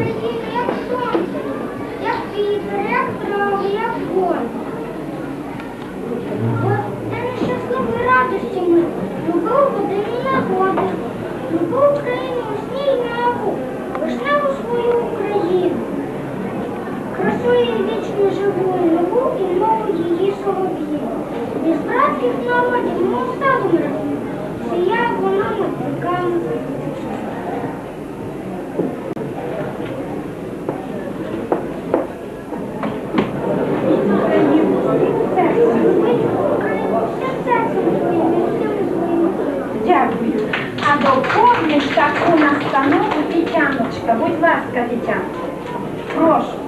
Україна, як сонце, як вітер, як трави, як. От де нещасливі радості ми, любов годину нагоди, любов Україну у сні й вишневу свою Україну. Красу її вічно любу і мову її солов'їну. Із братських народів, мов стадом разом, сіяє вона. Дякую. А доповнить таку настанову Тетяночка. Будь ласка, Тетяна. Прошу.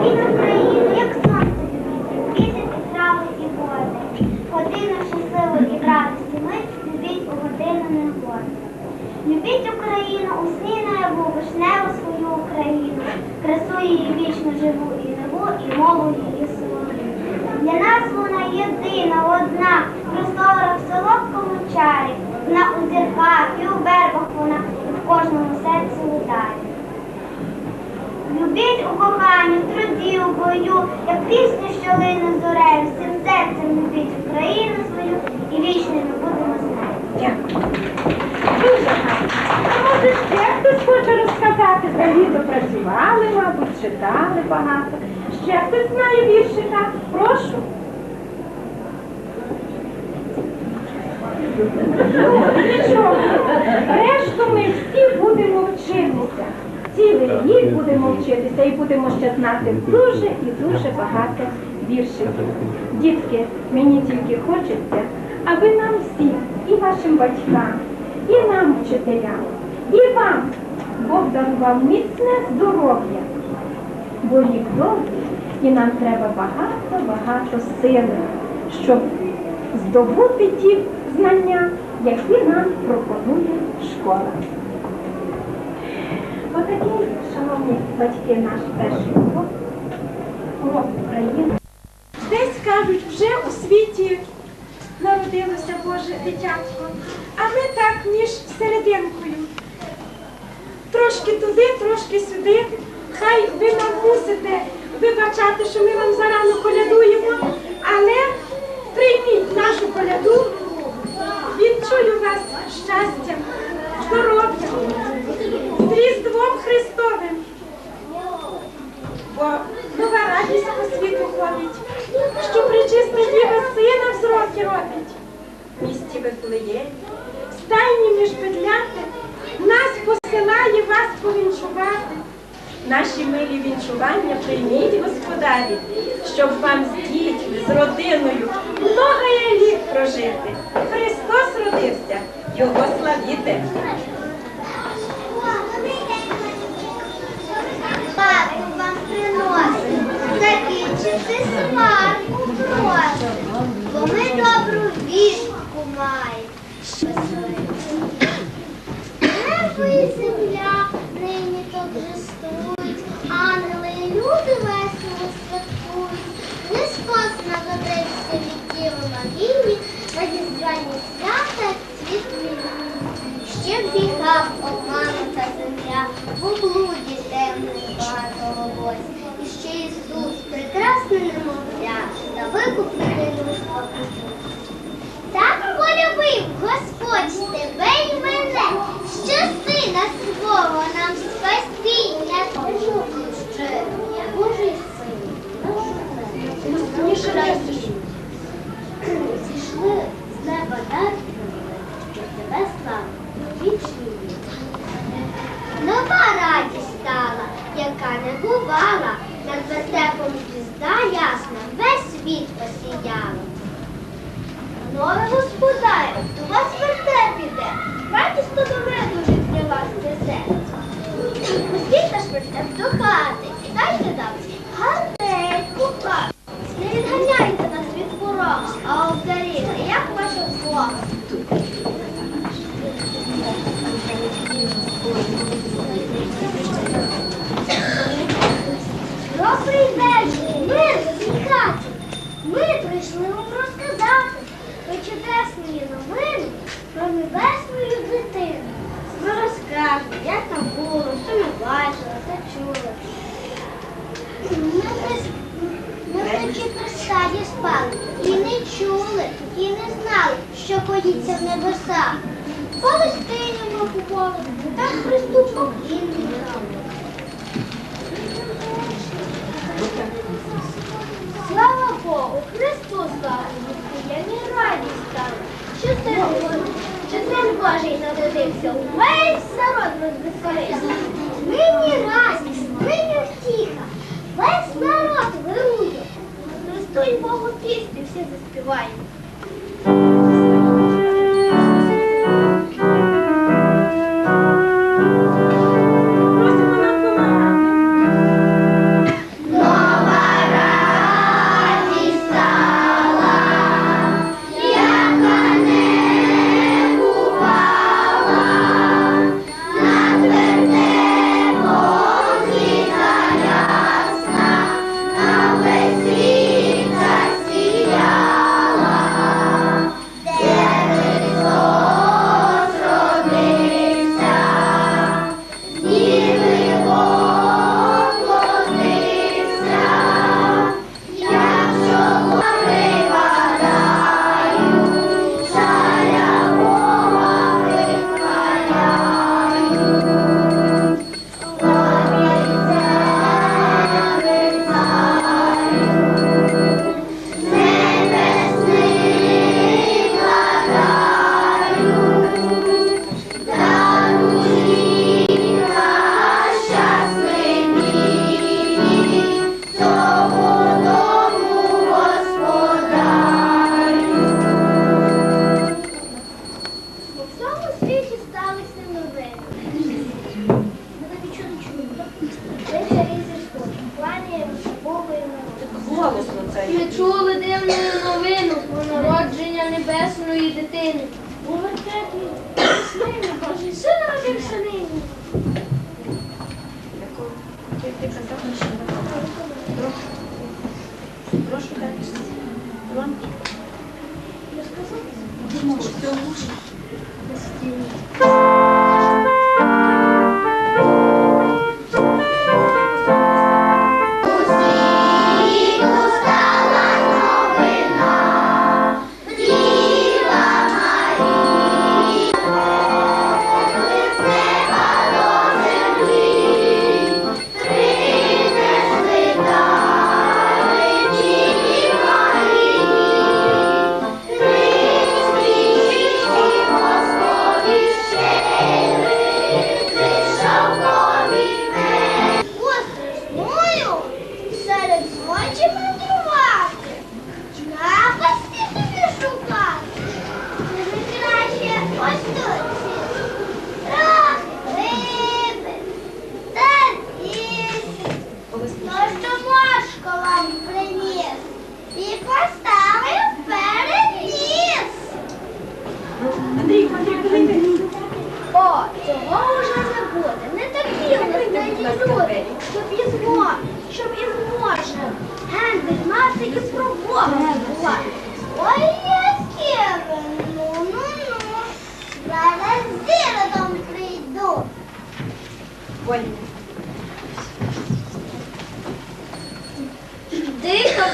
Від України, як сонце любіть, квіти трави і води. Годину щасливої і радості ми любіть у годину негоди. Любіть Україну, у сні наяву, вишневу свою Україну, красу її вічно живу і нову, і мову її солов'їну. Для нас вона єдина, одна, в просторах в солодкому чарі, вона у зірках і у вербах вона, і в кожному серці ударі. Любіть у коханні, в труді, у бою, як пісню, що лине зорею, всім серцем любіть Україну свою і вічними будемо з нею. Дякую. Дуже гарно. А може ще хтось хоче розказати? За літо працювали, мабуть, читали багато. Ще хтось знає віршика? Прошу. Ну, нічого. Решту ми всі будемо вчитися. Цілий рік будемо вчитися і будемо ще знати дуже і дуже багато віршиків. Дітки, мені тільки хочеться, аби нам всім, і вашим батькам, і нам, вчителям, і вам Бог дарував міцне здоров'я, бо рік довгий, і нам треба багато-багато сили, щоб здобути ті знання, які нам пропонує школа. Отакий, шановні батьки, наш перший урок, урок України. Десь кажуть, вже у світі народилося Боже дитятко, а ми так між серединкою. Трошки туди, трошки сюди. Хай ви нам мусите вибачати, що ми вам зарано колядуємо, але прийміть нашу коляду, відчую вас щастям, здоров'ям, з Різдвом Христовим. Бо нова радість по світу ходить, що причиста діва сина в зроки робить. В місті Вифлеємі, в стайні між петляти, нас посилає вас повінчувати. Наші милі вінчування прийміть, господарі, щоб вам з дітьми, з родиною многоє літ прожити. Христос родився, Його славіте. Бабу вам приносимо, закінчити сварку просимо, бо ми добру вістку маємо. Так полюбив Господь тебе й мене, що сина свого нам спасіння ще Божий син. Зійшли з неба дар, що тебе слава вічні. Нова радість стала, яка не бувала, над вертепом звізда ясна, весь світ. 뭐하는 такі новини про небесну дитину. Ми розкажемо, як там було, що ми бачили, та чули. Ми вночі при стаді спали і не чули, і не знали, що коїться в небесах. Палестині ми купували, там Христу поклін віддали. Слава Богу, Христу слава, я не радість стала. Що це було? Що син Божий народився? Весь народ розбезкорився. Нині радість, нині втіха. Весь народ вирує. Христу й Богу пісню всі заспіваємо. Це. Ми чули дивну новину про народження небесної дитини. У вертепі Нині Божий син родився нині.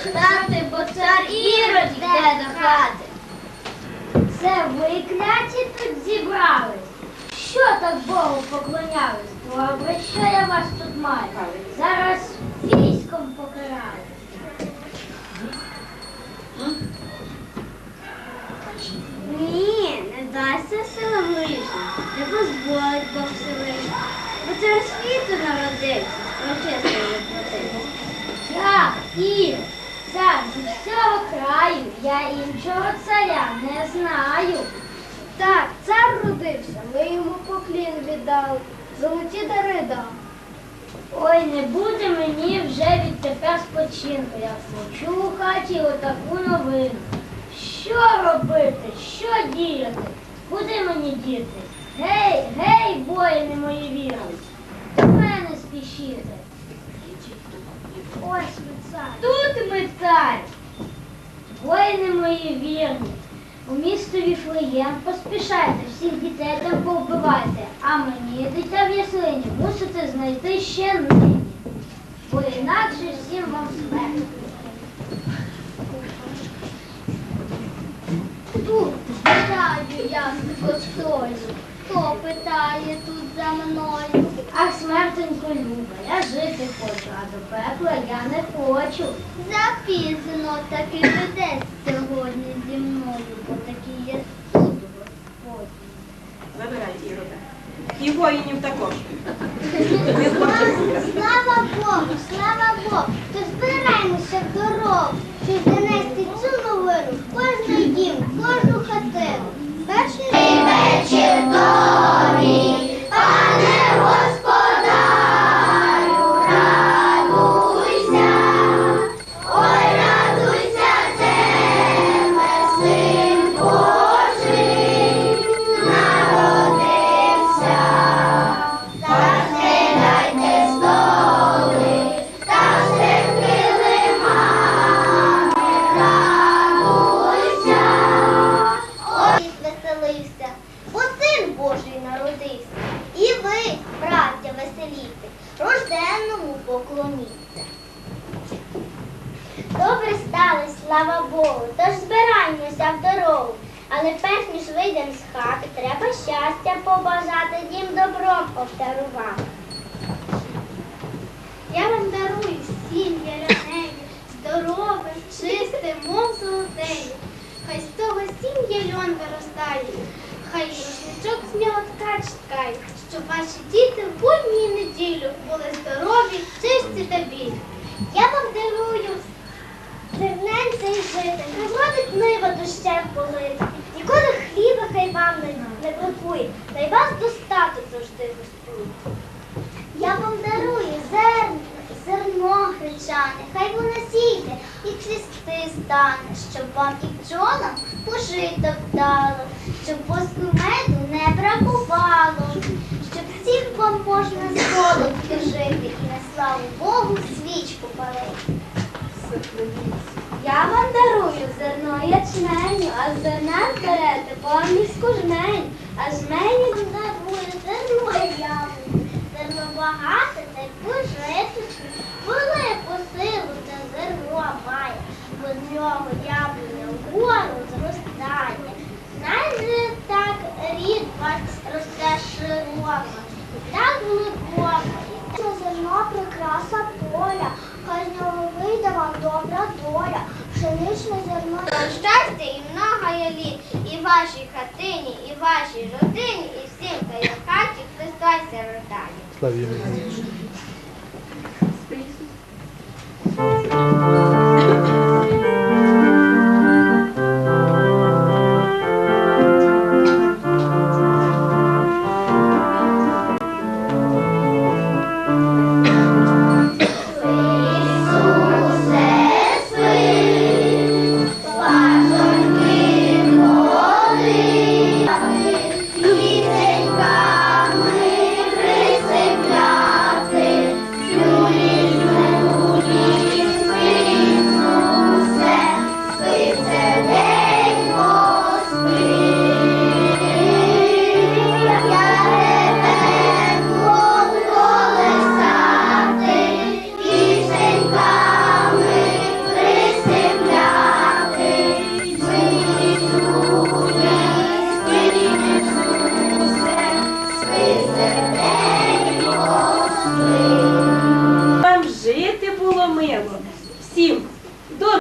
Стати, бо цар Ірод йде до хати. Це ви кляті тут зібрались? Що так Богу поклонялись? Добре, що я вас тут маю? Зараз військом покараю. Ні, не дасться сила ближня, не позбавить Бог Всевишній. Бо це світу народився, прочистий воплотився. Я, Ір, цар зі всього краю, я іншого царя не знаю. Так, цар родився, ми йому поклін віддали, золоті дари дав. Ой, не буде мені вже відтепер спочинку. Я почу у хаті отаку новину. Що робити? Що діяти? Куди мені діти? Гей, гей, воїни мої вірні, до мене спішіте. Ось мицар. Тут мицар. Воїни мої вірні. У місто Віфлеєм, поспішайте, всіх дітей там повбивайте, а мені, дитя в яслині, мусите знайти ще нині, бо інакше всім вам смерть. Тут питаю я з костою, хто питає тут за мною? Ах, смертенько люба, я жити хочу, а до пекла я не хочу. Запізно таки веде сьогодні зі мною, бо такий є суд Господь. Забирай Ірода. І воїнів також. Слава Богу, слава Богу, то збираємося в дорогу, щоб занести цю новину в кожний дім, в кожну хатину. Перший 到 треба щастя побажати, дім добром обдарувати. Я вам дарую сім'я ранею, здоровим, чистим, мов золотею. Хай з того сім'я льон виростає, хай рушничок з нього ткач ткає, щоб ваші діти в будні неділю були здорові, чисті та білі. Я вам дарую Зерненце і жити, приходить нива дощем полити. Ніколи хліба хай вам не, не бракує, дай вас достаток завжди Господь. Я вам дарую зерно, зерно гречане, хай воно сійде і цвісти стане, щоб вам і бджолам пожито вдало, щоб воску меду не бракувало, щоб всім вам можна з голодки жити і на славу Богу свічку палити. Я вам дарую зерно ячменю, а зерна берете повністю жмень, а жмені вам зерно яблуку. Зерно багате та й пожиточне, велику силу це зерно має, бо з нього яблуня вгору зростає. Знай же так рід ваш росте широко, так глибоко. Це зерно прикраса поля, хай з нього вийде вам добра доля, пшеничне зерно. Щастя і много літ, і вашій хатині, і вашій родині, і всім, хто є в хаті, Христос рождає.